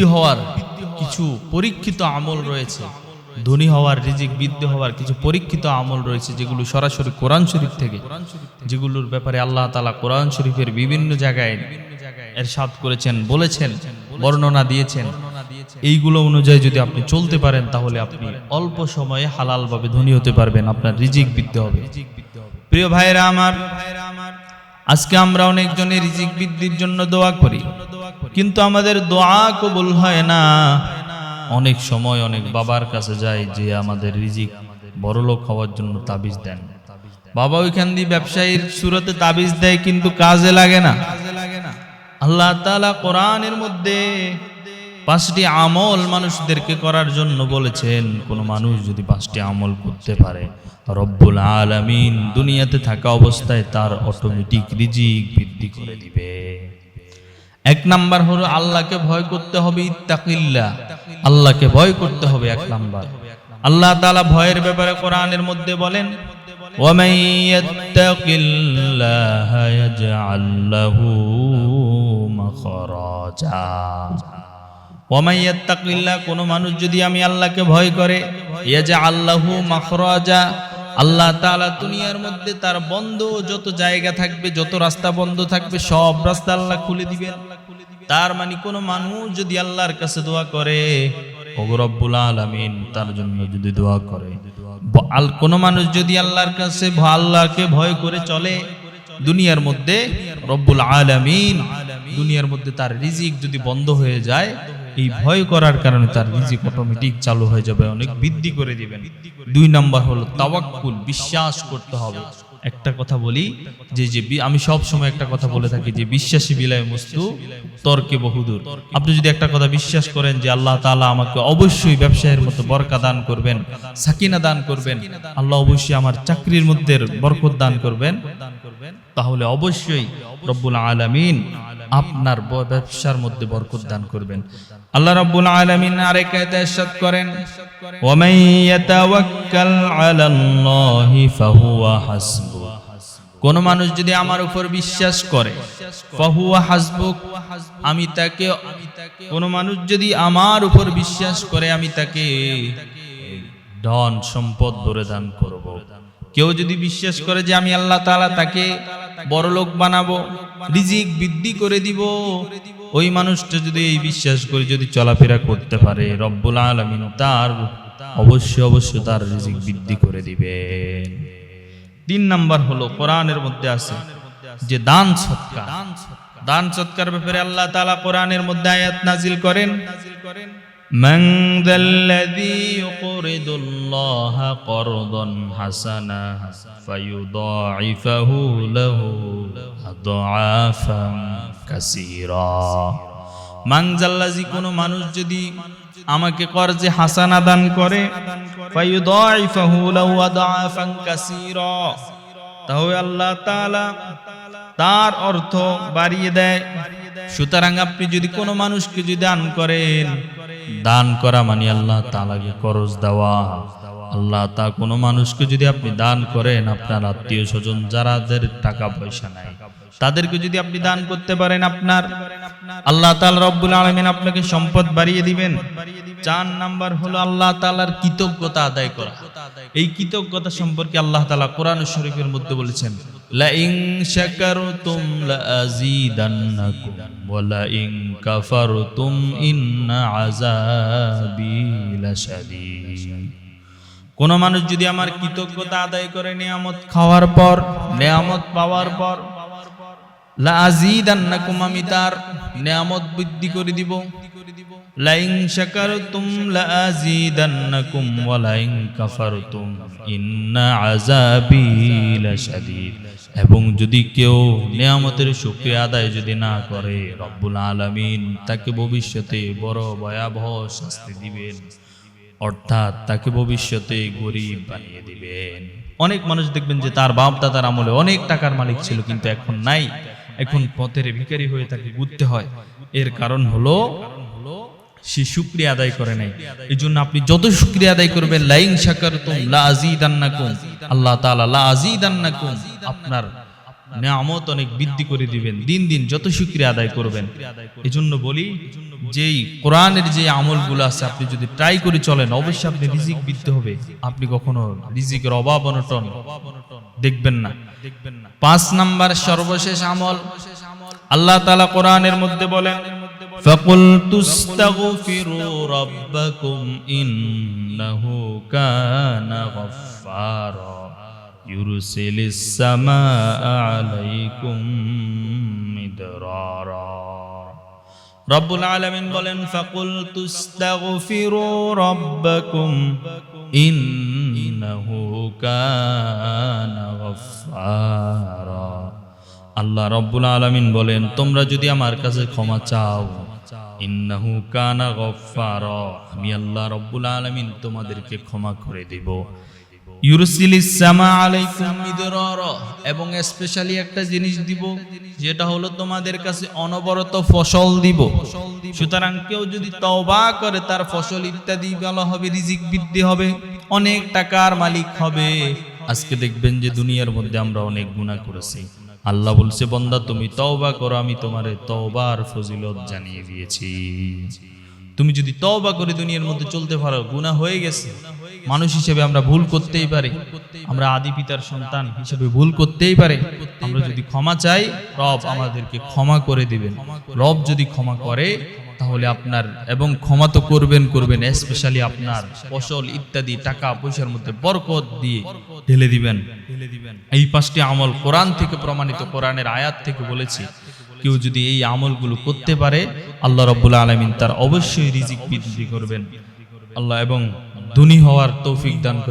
বৃদ্ধি হওয়ার কিছু পরীক্ষিত আমল রয়েছে। ধনী হওয়ার রিজিক, বৃদ্ধি হওয়ার কিছু পরীক্ষিত আমল রয়েছে, যেগুলো সরাসরি কোরআন শরীফ থেকে, যেগুলোর ব্যাপারে আল্লাহ তালা কোরআন শরীফের বিভিন্ন জায়গায় এর এরশাদ করেছেন, বলেছেন, বর্ণনা দিয়েছেন। এইগুলো অনুযায়ী যদি আপনি চলতে পারেন, তাহলে আপনি অল্প সময়ে হালালভাবে ধনী হতে পারবেন, আপনার রিজিক বৃদ্ধি হবে। প্রিয় ভাইরা আমার আজকে আমরা অনেকজনের রিজিক বৃদ্ধির জন্য দোয়া করি। কিন্তু আমাদের দোয়া কবুল হয় না। অনেক সময় অনেক বাবার কাছে যায় যে আমাদের রিজিক বড়লোক হওয়ার জন্য তাবিজ দেন। বাবা ওইখান দিয়ে ব্যবসায়ীর সুরতে তাবিজ দেয় কিন্তু কাজে লাগে না। আল্লাহ তালা কোরআনের মধ্যে পাঁচটি আমল মানুষদেরকে করার জন্য বলেছেন কোনো মানুষ যদি পাঁচটি আমল করতে পারে রব্বুল আলামিন দুনিয়াতে থাকা অবস্থায় তার অটোমেটিক রিজিক বৃদ্ধি করে দিবে এক নাম্বার হলো আল্লাহকে ভয় করতে হবে ইত্তাকিল্লা আল্লাহকে ভয় করতে হবে এক নাম্বার আল্লাহ তাআলা ভয়ের ব্যাপারে কোরআনের মধ্যে বলেন ومن يتق الله يجعل له مخرجا ওমাইয়াত্তাকিল্লা কোনো মানুষ যদি আমি আল্লাহকে ভয় করে ইয়া যে আল্লাহু মাখরাজা, আল্লাহ তালা দুনিয়ার মধ্যে তার বন্ধ যত জায়গা থাকবে, যত রাস্তা বন্ধ থাকবে, সব রাস্তা আল্লাহ খুলে দিবেন। তার মানে কোনো মানুষ যদি আল্লাহর কাছে দোয়া করে রব্বুল আলমিন, তার জন্য যদি দোয়া করে। আল কোনো মানুষ যদি আল্লাহর কাছে আল্লাহকে ভয় করে চলে, দুনিয়ার মধ্যে রব্বুল আলমিন, দুনিয়ার মধ্যে তার রিজিক যদি বন্ধ হয়ে যায় এই ভয় করার কারণে তার রিজিক অটোমেটিক চালু হয়ে যাবে, অনেক বৃদ্ধি করে দিবেন। দুই নাম্বার হলো তাওয়াক্কুল, বিশ্বাস করতে হবে। একটা কথা বলি, যে যে আমি সব সময় একটা কথা বলে থাকি যে বিশ্বাসী বিলায় মস্তু তর্কে বহুদূর। আপনি যদি একটা কথা বিশ্বাস করেন যে আল্লাহ তাআলা আমাকে অবশ্যই ব্যবসায়ের মতো বরকা দান করবেন, সাকিনা দান করবেন, আল্লাহ অবশ্যই আমার চাকরির মধ্যে বরকত দান করবেন, তাহলে অবশ্যই রব্বুল আলামিন আপনার ব্যবসার মধ্যে বরকত দান করবেন। আল্লাহ রাব্বুল আলামিন আরেক আয়াতে ইরশাদ করেন, ওয়ামান ইয়াতাওয়াক্কাল আলাল্লাহি ফাহুয়া হাসবুহ কোন মানুষ যদি আমার উপর বিশ্বাস করে, ফাহুয়া হাসবুক আমি তাকে কোন মানুষ যদি আমার উপর বিশ্বাস করে, আমি তাকে ধন সম্পদ ধরে দান করব। কেউ যদি বিশ্বাস করে যে আমি আল্লাহ তাআলা তাকে বড়লোক বানাবো, রিজিক বৃদ্ধি করে দিব। ওই মানুষটা যদি এই বিশ্বাস করে যদি চলাফেরা করতে পারে, রব্বুল আলামিন তার অবশ্যই অবশ্য তার রিজিক বৃদ্ধি করে দিবেন। তিন নাম্বার হলো, কোরআনের মধ্যে আছে যে দান সৎকার। দান সৎকার ব্যাপারে আল্লাহ তাআলা কোরআনের মধ্যে আয়াত নাজিল করেন নাজিল করেন। من ذا الذي يقرض الله قرضا حسنا فيضاعفه له أضعافا كثيرا মাংজাল্লাজি কোনো মানুষ যদি আমাকে কর্জে হাসানা দান করে ফায়ুদাইফাহু লাহু আদাফান কাসীরা তাহলে আল্লাহ তাআলা তার অর্থ বাড়িয়ে দেয় সুতরাং আপনি যদি কোনো মানুষকে যদি দান করেন দান করা মানে আল্লাহ তাআলাকে করজ দেওয়া। আল্লাহ তা কোনো মানুষকে যদি আপনি দান করেন, আপনার আত্মীয় স্বজন যারাদের টাকা পয়সা নাই, তাদেরকে যদি আপনি দান করতে পারেন আপনার, আল্লাহ তাআলা রব্বুল আলামিন আপনাকে সম্পদ বাড়িয়ে দিবেন। চার নাম্বার হলো আল্লাহ তাআলার কৃতজ্ঞতা আদায় করা। এই কৃতজ্ঞতা সম্পর্কে আল্লাহ তালা কোরআন শরীফের মধ্যে বলেছেন লা شكرتم لأزيدنكم লা كفرتم إن আযাবি লাশাদীদ কোন মানুষ যদি আমার কৃতজ্ঞতা আদায় করে নিয়ামত খাওয়ার পর, নিয়ামত পাওয়ার পর লা আযীদান্নাকুম আমি তার নিয়ামত বৃদ্ধি করে দিব। লাইন শাকারতুম লা আযীদান্নাকুম ওয়া লাইন কাফারতুম। ইন্না আযাবি এবং যদি কেউ নিয়ামতের শুকরিয়া আদায় যদি না করে, রব্বুল আলামিন তাকে ভবিষ্যতে বড় ভয়াবহ শাস্তি দিবেন। অর্থাৎ তাকে ভবিষ্যতে গরিব বানিয়ে দিবেন। অনেক মানুষ দেখবেন যে তার বাপ দাদার আমলে অনেক টাকার মালিক ছিল, কিন্তু এখন নাই। এখন পথের ভিখারি হয়ে তাকে ঘুরতে হয়। এর কারণ হলো, সে শুক্রিয়া আদায় করে নাই। এই জন্য আপনি যত শুক্রিয়া আদায় করবেন, লাইন শাকার তুম আল্লাহ আপনার নিয়ামত অনেক বৃদ্ধি করে দিবেন। দিন দিন যত শুক্রিয়া আদায় করবেন। এজন্য বলি, যেই কোরআনের যে আমলগুলো আছে, আপনি যদি ট্রাই করে চলেন, অবশ্যই আপনি রিজিক বৃদ্ধি হবে। আপনি কখনো রিজিকের অভাব অনটন দেখবেন না দেখবেন না পাঁচ নাম্বার সর্বশেষ আমল আল্লাহ তাআলা কোরআনের মধ্যে বলেন فَقُلْتُ اسْتَغْفِرُوا رَبَّكُمْ إِنَّهُ كَانَ غَفَّارًا يُرْسِلِ السَّمَاءَ عَلَيْكُمْ مِدْرَارًا রব্বুল আলামিন বলেন فَقُلْتُ اسْتَغْفِرُوا رَبَّكُمْ ইন্নাহু কানা গফফারা। আল্লাহ রব্বুল আলামিন বলেন, তোমরা যদি আমার কাছে ক্ষমা চাও, ইন্নাহু কানা গফফারা। আমি আল্লাহ রব্বুল আলামিন তোমাদেরকে ক্ষমা করে দেব। এবং স্পেশালি একটা জিনিস দিব, যেটা হলো তোমাদের কাছে অনবরত ফসল দিব। সুতরাং কেউ যদি তওবা করে, তার ফসল ইত্যাদি ভালো হবে, রিজিক বৃদ্ধি হবে, অনেক টাকার মালিক হবে। আজকে দেখবেন যে দুনিয়ার মধ্যে আমরা অনেক গুনাহ করেছি। আল্লাহ বলছে, বন্দা, তুমি তওবা করো, আমি তোমারে তওবার ফজিলত জানিয়ে দিয়েছি। তুমি যদি তওবা করে দুনিয়ার মধ্যে চলতে পারো, গুনাহ হয়ে গেছে। মানুষ হিসেবে আমরা ভুল করতেই পারি। আমরা আদি পিতার সন্তান হিসেবে ভুল করতেই পারে। আমরা যদি ক্ষমা চাই, রব আমাদেরকে ক্ষমা করে দিবেন। রব যদি ক্ষমা করে, তাহলে আপনার এবং ক্ষমা তো করবেন করবেন স্পেশালি আপনার ফসল ইত্যাদি, টাকা পয়সার মধ্যে বরকত দিয়ে ঢেলে দিবেন। এই পাঁচটি আমল কোরআন থেকে প্রমাণিত, কোরআনের আয়াত থেকে বলেছি। কেউ যদি এই আমলগুলো করতে পারে, আল্লাহ রব্বুল আলমিন তার অবশ্যই রিজিক বৃদ্ধি করবেন। আল্লাহ এবং ধনী হওয়ার তৌফিক দান করবেন